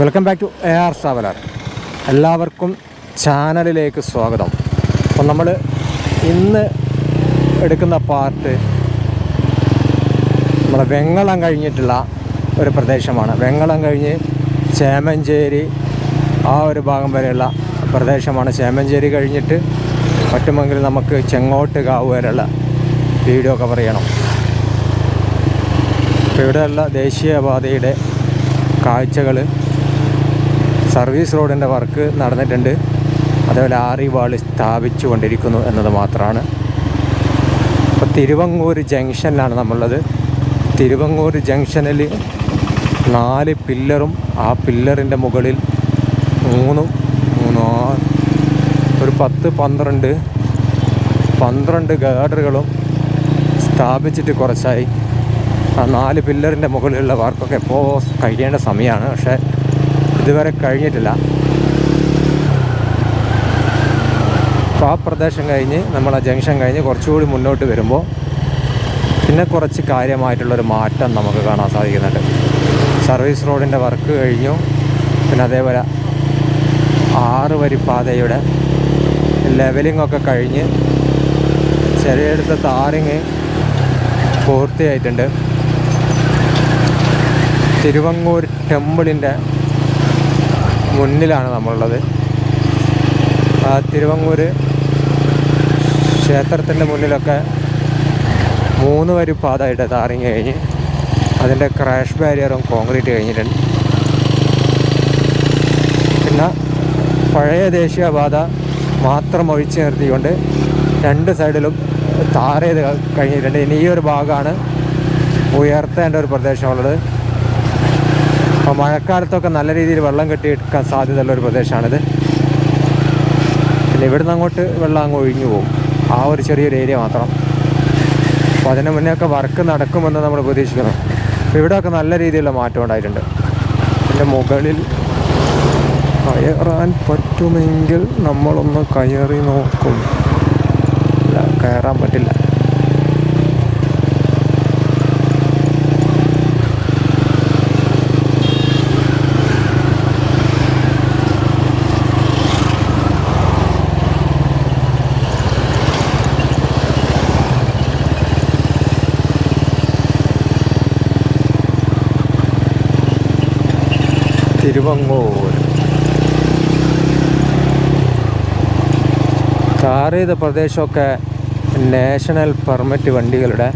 Welcome back to A R traveller എല്ലാവർക്കും ചാനലിലേക്ക് സ്വാഗതം. അപ്പം നമ്മൾ ഇന്ന് എടുക്കുന്ന പാർട്ട് നമ്മുടെ വെങ്ങളം കഴിഞ്ഞിട്ടുള്ള ഒരു പ്രദേശമാണ്. വെങ്ങളം കഴിഞ്ഞ് ചേമഞ്ചേരി ആ ഒരു ഭാഗം വരെയുള്ള പ്രദേശമാണ്. ചേമഞ്ചേരി കഴിഞ്ഞിട്ട് പറ്റുമെങ്കിൽ നമുക്ക് ചെങ്ങോട്ട് കാവ് വരെയുള്ള വീഡിയോ കവർ ചെയ്യണം ഇവിടെയുള്ള ദേശീയപാതയുടെ കാഴ്ചകൾ സർവീസ് റോഡിന്റെ വർക്ക് നടന്നിട്ടുണ്ട്. അതേപോലെ ആറി വാൾ സ്ഥാപിച്ചു കൊണ്ടിരിക്കുന്നു എന്നത് മാത്രമാണ്. ഇപ്പോൾ തിരുവങ്ങൂർ ജംഗ്ഷനിലാണ് നമ്മളുള്ളത്. തിരുവങ്ങൂർ ജംഗ്ഷനിൽ നാല് പില്ലറും ആ പില്ലറിന്റെ മുകളിൽ മൂന്നും മൂന്നോ ഒരു പത്ത് പന്ത്രണ്ട് പന്ത്രണ്ട് ഗാർഡറുകളും സ്ഥാപിച്ചിട്ട് കുറച്ചായി. ആ നാല് പില്ലറിന്റെ മുകളിലുള്ള വർക്കൊക്കെ എപ്പോൾ കഴിയേണ്ട സമയമാണ്. പക്ഷേ ഇതുവരെ കഴിഞ്ഞിട്ടില്ല. അപ്പോൾ ആ പ്രദേശം കഴിഞ്ഞ് നമ്മൾ ആ ജംഗ്ഷൻ കഴിഞ്ഞ് കുറച്ചുകൂടി മുന്നോട്ട് വരുമ്പോൾ പിന്നെ കുറച്ച് കാര്യമായിട്ടുള്ളൊരു മാറ്റം നമുക്ക് കാണാൻ സാധിക്കുന്നുണ്ട്. സർവീസ് റോഡിന്റെ വർക്ക് കഴിഞ്ഞു. പിന്നെ അതേപോലെ ആറ് വരി പാതയുടെ ലെവലിംഗ് ഒക്കെ കഴിഞ്ഞ് ചെറിയടുത്ത താറിങ് പൂർത്തിയായിട്ടുണ്ട്. തിരുവങ്ങൂർ ടെമ്പിളിന്റെ മുന്നിലാണ് നമ്മളുള്ളത്. തിരുവങ്ങൂർ ക്ഷേത്രത്തിന്റെ മുന്നിലൊക്കെ മൂന്ന് വരി പാതമായിട്ട് താറിങ് കഴിഞ്ഞ് അതിന്റെ ക്രാഷ് ബാരിയറും കോൺക്രീറ്റ് കഴിഞ്ഞിട്ടുണ്ട്. പിന്നെ പഴയ ദേശീയപാത മാത്രം ഒഴിച്ചു നിർത്തിക്കൊണ്ട് രണ്ട് സൈഡിലും താർ ചെയ്ത് കഴിഞ്ഞിട്ടുണ്ട്. ഇനി ഈ ഒരു ഭാഗമാണ് ഉയർത്തേണ്ട ഒരു പ്രദേശമുള്ളത്. അപ്പോൾ മഴക്കാലത്തൊക്കെ നല്ല രീതിയിൽ വെള്ളം കെട്ടിയെടുക്കാൻ സാധ്യതയുള്ള ഒരു പ്രദേശമാണിത്. പിന്നെ ഇവിടുന്ന് അങ്ങോട്ട് വെള്ളം അങ്ങ് ഒഴിഞ്ഞു പോകും. ആ ഒരു ചെറിയൊരു ഏരിയ മാത്രം. അപ്പോൾ അതിന് മുന്നേ ഒക്കെ വർക്ക് നടക്കുമെന്ന് നമ്മൾ പ്രതീക്ഷിക്കുന്നു. അപ്പോൾ ഇവിടെയൊക്കെ നല്ല രീതിയിലുള്ള മാറ്റം ഉണ്ടായിട്ടുണ്ട്. പിന്നെ മുകളിൽ കയറാൻ പറ്റുമെങ്കിൽ നമ്മളൊന്ന് കയറി നോക്കും. കയറാൻ പറ്റില്ല. തിരുവങ്ങൂർ ടാർ ചെയ്ത പ്രദേശമൊക്കെ നാഷണൽ പെർമിറ്റ് വണ്ടികളുടെ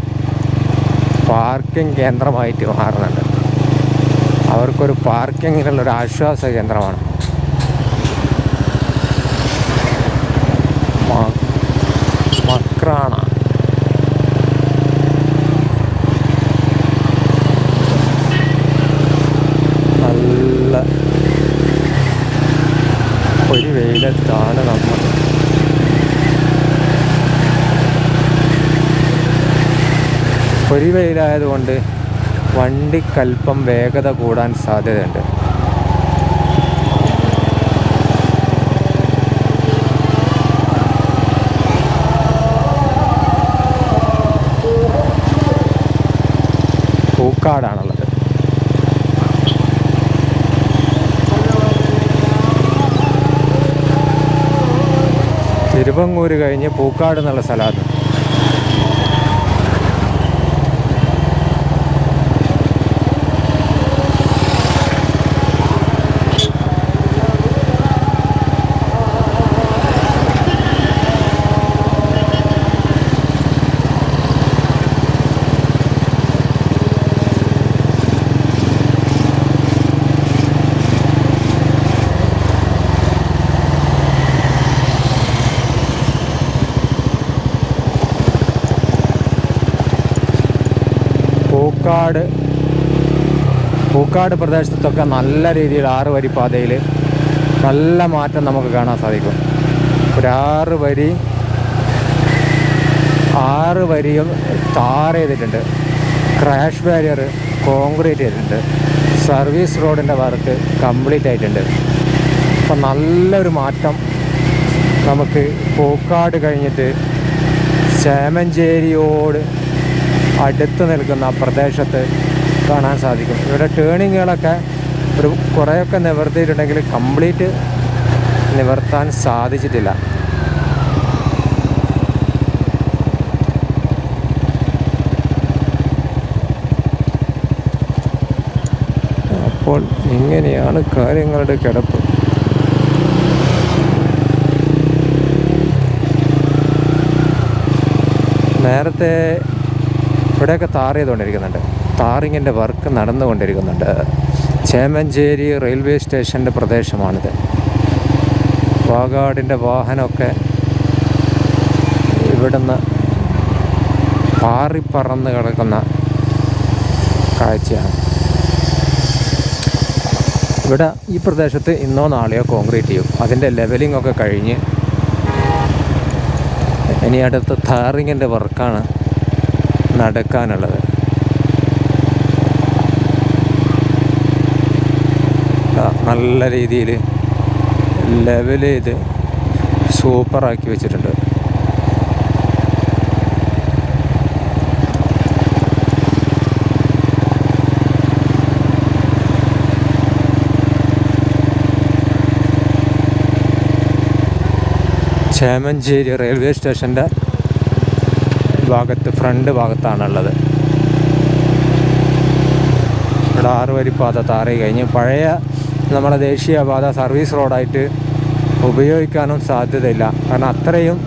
പാർക്കിംഗ് കേന്ദ്രമായിട്ട് മാറുന്നുണ്ട്. അവർക്കൊരു പാർക്കിങ്ങിനുള്ളൊരു ആശ്വാസ കേന്ദ്രമാണ്. മക്രാണ നല്ല ഒരു വെയിലത്താണ് നമ്മൾ ഒരു വെയിലായതുകൊണ്ട് വണ്ടിക്കൽപ്പം വേഗത കൂടാൻ സാധ്യതയുണ്ട്. പൂക്കാടാണുള്ളത്. തിരുവങ്ങൂര് കഴിഞ്ഞ് പൂക്കാട് എന്നുള്ള സ്ഥലമാണ് പൂക്കാട്. പൂക്കാട് പ്രദേശത്തൊക്കെ നല്ല രീതിയിൽ ആറ് വരി പാതയിൽ നല്ല മാറ്റം നമുക്ക് കാണാൻ സാധിക്കും. ഒരു ആറ് വരി ആറ് വരിയും ടാർ ചെയ്തിട്ടുണ്ട്. ക്രാഷ് ബാരിയർ കോൺക്രീറ്റ് ചെയ്തിട്ടുണ്ട്. സർവീസ് റോഡിന്റെ വർക്ക് കംപ്ലീറ്റ് ആയിട്ടുണ്ട്. അപ്പം നല്ലൊരു മാറ്റം നമുക്ക് പൂക്കാട് കഴിഞ്ഞിട്ട് ചേമഞ്ചേരിയോട് അടുത്ത് നിൽക്കുന്ന പ്രദേശത്ത് കാണാൻ സാധിക്കും. ഇവിടെ ടേണിങ്ങുകളൊക്കെ ഒരു കുറേയൊക്കെ നിവർത്തിയിട്ടുണ്ടെങ്കിൽ കംപ്ലീറ്റ് നിവർത്താൻ സാധിച്ചിട്ടില്ല. അപ്പോൾ ഇങ്ങനെയാണ് കാര്യങ്ങളുടെ കിടപ്പ്. നേരത്തെ ഇവിടെയൊക്കെ താർ ചെയ്തുകൊണ്ടിരിക്കുന്നുണ്ട് താറിങ്ങിന്റെ വർക്ക് നടന്നുകൊണ്ടിരിക്കുന്നുണ്ട്. ചേമഞ്ചേരി റെയിൽവേ സ്റ്റേഷന്റെ പ്രദേശമാണിത്. വാഗാടിന്റെ വാഹനമൊക്കെ ഇവിടുന്ന് പാറിപ്പറന്ന് കിടക്കുന്ന കാഴ്ചയാണ്. ഇവിടെ ഈ പ്രദേശത്ത് ഇന്നോ നാളെയോ കോൺക്രീറ്റ് ചെയ്യും. അതിന്റെ ലെവലിംഗ് ഒക്കെ കഴിഞ്ഞ് ഇനി അടുത്ത താറിങ്ങിന്റെ വർക്കാണ് നടക്കാനുള്ളത്. നല്ല രീതിയിൽ ലെവൽ ചെയ്ത് സൂപ്പറാക്കി വെച്ചിട്ടുണ്ട്. ചേമഞ്ചേരി റെയിൽവേ സ്റ്റേഷന്റെ ഭാഗത്ത് ഫ്രണ്ട് ഭാഗത്താണുള്ളത്. ഇവിടെ ആറ് പാത താറി കഴിഞ്ഞ് പഴയ നമ്മുടെ ദേശീയപാത സർവീസ് റോഡായിട്ട് ഉപയോഗിക്കാനും സാധ്യതയില്ല. കാരണം അത്രയും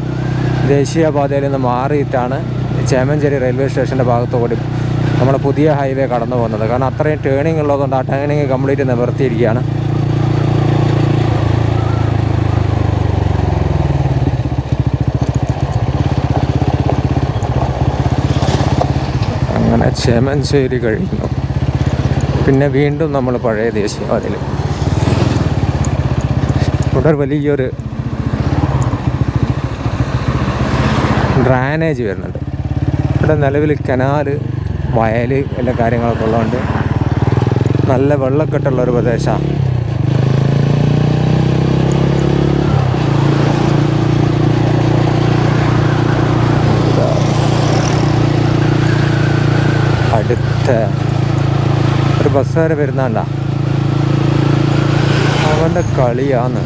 ദേശീയപാതയിൽ നിന്ന് മാറിയിട്ടാണ് ചേമഞ്ചേരി റെയിൽവേ സ്റ്റേഷന്റെ ഭാഗത്തുകൂടി നമ്മുടെ പുതിയ ഹൈവേ കടന്നു പോകുന്നത് കാരണം അത്രയും ടേണിംഗ് ഉള്ളതുകൊണ്ട് ആ ടേണിംഗ് കംപ്ലീറ്റ് നിവർത്തിയിരിക്കുകയാണ് അങ്ങനെ ചേമഞ്ചേരി കഴിഞ്ഞു. പിന്നെ വീണ്ടും നമ്മൾ പഴയ ദേശീയപാതയിൽ ഇവിടെ വലിയൊരു ഡ്രാനേജ് വരുന്നുണ്ട്. ഇവിടെ നിലവിൽ കനാല് വയൽ എല്ലാ കാര്യങ്ങളൊക്കെ ഉള്ളതുകൊണ്ട് നല്ല വെള്ളക്കെട്ടുള്ള ഒരു പ്രദേശമാണ് അടുത്ത ഒരു ബസ് വരെ വരുന്നണ്ട അവന്റെ കളിയാന്ന്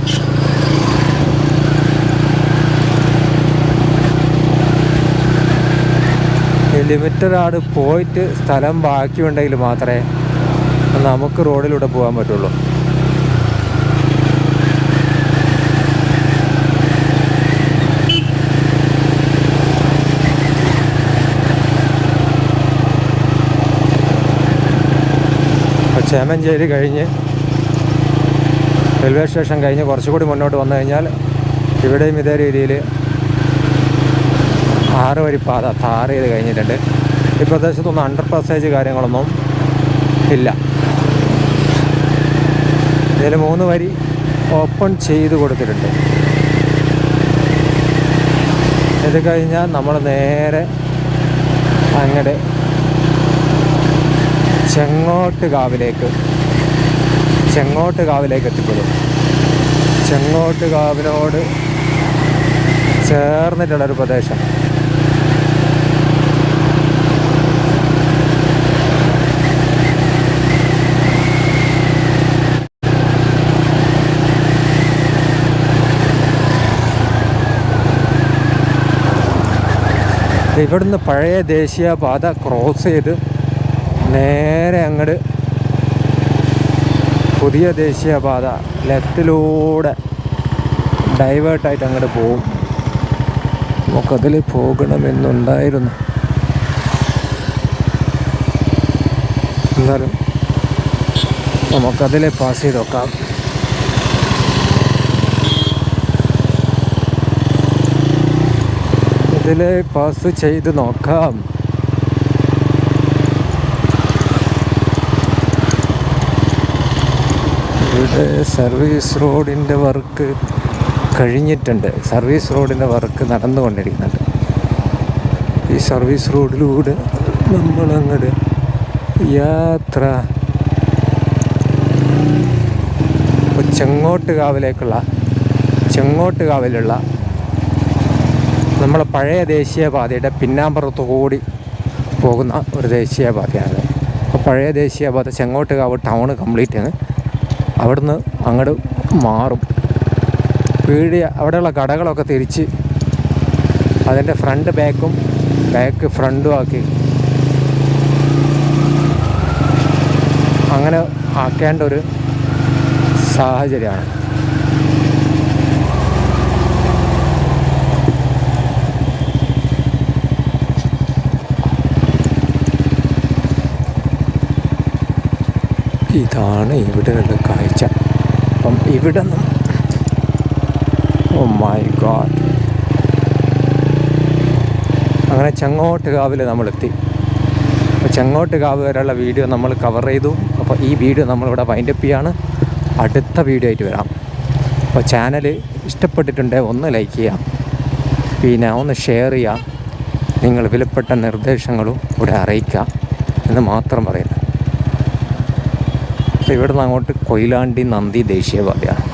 ലിമിറ്റഡ് ആട് പോയിട്ട് സ്ഥലം ബാക്കിയുണ്ടെങ്കിൽ മാത്രമേ നമുക്ക് റോഡിലൂടെ പോകാൻ പറ്റുള്ളൂ. ചേമഞ്ചേരി കഴിഞ്ഞ് റെയിൽവേ സ്റ്റേഷൻ കഴിഞ്ഞ് കുറച്ചുകൂടി മുന്നോട്ട് വന്നു കഴിഞ്ഞാൽ ഇവിടെയും ഇതേ രീതിയിൽ ആറ് വരി പാത ചെയ്ത് കഴിഞ്ഞിട്ടുണ്ട്. ഈ പ്രദേശത്തൊന്നും അണ്ടർ പാസേജ് കാര്യങ്ങളൊന്നും ഇല്ല. ഇതിൽ മൂന്ന് വരി ഓപ്പൺ ചെയ്ത് കൊടുത്തിട്ടുണ്ട്. ഇത് കഴിഞ്ഞാൽ നമ്മൾ നേരെ അങ്ങടെ ചെങ്ങോട്ട് കാവിലേക്ക് ചെങ്ങോട്ട് കാവിലേക്ക് എത്തിപ്പെടും. ചെങ്ങോട്ട് കാവിനോട് ചേർന്നിട്ടുള്ളൊരു പ്രദേശം. ഇവിടുന്ന് പഴയ ദേശീയപാത ക്രോസ് ചെയ്ത് നേരെ അങ്ങോട്ട് പുതിയ ദേശീയപാത ലെഫ്റ്റിലൂടെ ഡൈവേർട്ടായിട്ട് അങ്ങോട്ട് പോവും. നമുക്കതിൽ പോകണമെന്നുണ്ടായിരുന്നു. എന്നാലും നമുക്കതിലെ പാസ് ചെയ്ത് നോക്കാം. ഇതിലെ പാസ് ചെയ്ത് നോക്കാം. സർവീസ് റോഡിന്റെ വർക്ക് കഴിഞ്ഞിട്ടുണ്ട്. സർവീസ് റോഡിന്റെ വർക്ക് നടന്നുകൊണ്ടിരിക്കുന്നുണ്ട്. ഈ സർവീസ് റോഡിലൂടെ നമ്മളങ്ങോട്ട് യാത്ര. ചെങ്ങോട്ട് കാവിലേക്കുള്ള ചെങ്ങോട്ട് കാവിലുള്ള നമ്മളെ പഴയ ദേശീയപാതയുടെ പിന്നാമ്പുറത്തു കൂടി പോകുന്ന ഒരു ദേശീയപാതയാണ്. അപ്പോൾ പഴയ ദേശീയപാത ചെങ്ങോട്ട് കാവ് ടൗൺ കംപ്ലീറ്റ് ആണ് അവിടുന്ന് അങ്ങോട്ട് മാറും. പീടിയ അവിടെയുള്ള കടകളൊക്കെ തിരിച്ച് അതിന്റെ ഫ്രണ്ട് ബാക്കും ബാക്ക് ഫ്രണ്ടും ആക്കി. അങ്ങനെ ആക്കേണ്ട ഒരു സാഹചര്യമാണ്. ഇതാണ് ഇവിടെയുള്ള കാഴ്ച. അപ്പം ഇവിടെ ഓ മൈ ഗോഡ് അങ്ങനെ ചെങ്ങോട്ട് കാവിൽ നമ്മളെത്തി. അപ്പോൾ ചെങ്ങോട്ട് കാവ് വരെയുള്ള വീഡിയോ നമ്മൾ കവർ ചെയ്തു. അപ്പോൾ ഈ വീഡിയോ നമ്മളിവിടെ വൈൻഡപ്പ് ചെയ്യാണ്. അടുത്ത വീഡിയോ ആയിട്ട് വരാം. അപ്പോൾ ചാനൽ ഇഷ്ടപ്പെട്ടിട്ടുണ്ടെങ്കിൽ ഒന്ന് ലൈക്ക് ചെയ്യാം പിന്നെ ഒന്ന് ഷെയർ ചെയ്യാം നിങ്ങൾ വിലപ്പെട്ട നിർദ്ദേശങ്ങളും ഇവിടെ അറിയിക്കുക എന്ന് മാത്രം പറയുന്നു ഇവിടെ ഇവിടുന്ന് അങ്ങോട്ട് കൊയിലാണ്ടി നന്ദി ദേശീയപാതയാണ്